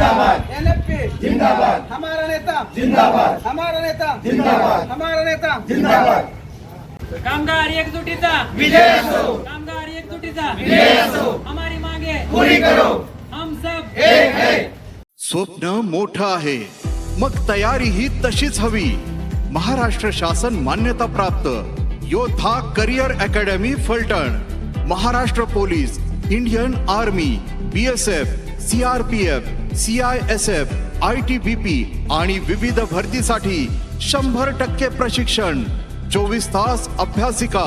जिंदाबाद. एनएफपी जिंदाबाद. हमारा नेता. जिंदाबाद. हमारा नेता. जिंदाबाद. हमारा नेता. जिंदाबाद. कामगार एकजुटीचा. विजय असो. कामगार एकजुटीचा. विजय असो. हमारी मांगे. पुरी करो. हम सब. एक है. स्वप्न मोठं आहे. मग तयारी ही तशीच हवी. महाराष्ट्र शासन मान्यता प्राप्त. योद्धा career academy Phaltan. Maharashtra police Indian army B CRPF CISF C R P F C I S F I T B P आणि विविध भरतीसाठी शंभर टक्के प्रशिक्षण चोवीस तास अभ्यासिका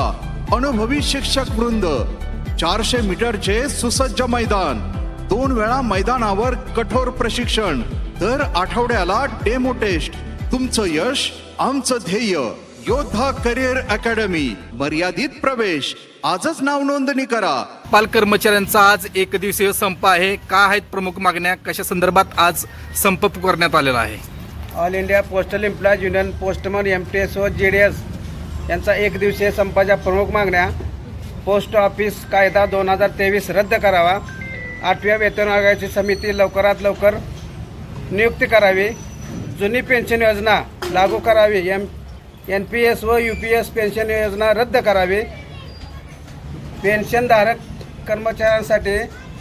अनुभवी शिक्षक वृंद चारशे मीटरचे सुसज्ज मैदान दोन वेळा मैदानावर कठोर प्रशिक्षण दर आठवड्याला डेमो टेस्ट तुमचं यश आमचं ध्येय योद्धा करिअर अकॅडमी मर्यादित प्रवेश आजच नाव नोंदणी करा. पाल कर्मचाऱ्यांचा आज एक दिवसीय संप आहे. का आहेत प्रमुख मागण्या? कशा संदर्भात आज संप पुकारण्यात आलेला आहे? All India postal employees union postman M T S व जे डी एस यांचा एक दिवसीय संपाच्या प्रमुख मागण्या पोस्ट ऑफिस कायदा दोन हजार तेवीस रद्द करावा. आठव्या वेतन आयोगाची समिती लवकरात लवकर नियुक्ती करावी. जुनी पेन्शन योजना लागू करावी. एम एन पी एस व यू पी एस पेन्शन योजना रद्द करावी. पेन्शनधारक कर्मचाऱ्यांसाठी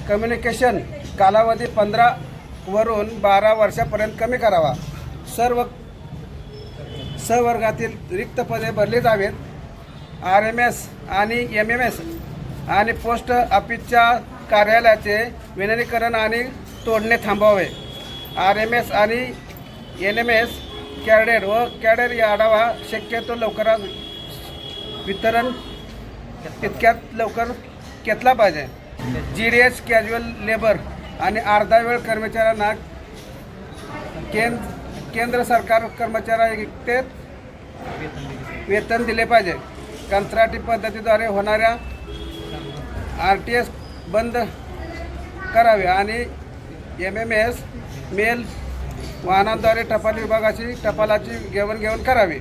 कम्युनिकेशन कालावधी पंधरा वरून बारा वर्षापर्यंत कमी करावा. सर्व सहवर्गातील रिक्त पदे भरली जावेत. आर एम एस आणि एम एम एस आणि पोस्ट ऑफिसच्या कार्यालयाचे विलिनीकरण आणि तोडणे थांबवावे. आर एम एस आणि एन एम एस कॅडेट व कॅडेर या आढावा शक्यतो लवकरात वितरण तितक्यात लवकर घेतला पाहिजे. G D S casual labour आणि अर्धा वेळ कर्मचाऱ्यांना केंद्र केंद्र सरकार कर्मचाऱ्या वेतन दिले पाहिजे. कंत्राटी पद्धतीद्वारे होणाऱ्या आर टी एस बंद करावे आणि एम एम एस मेल वाहनांद्वारे टपाल विभागाची टपालाची घेऊन घेऊन करावी.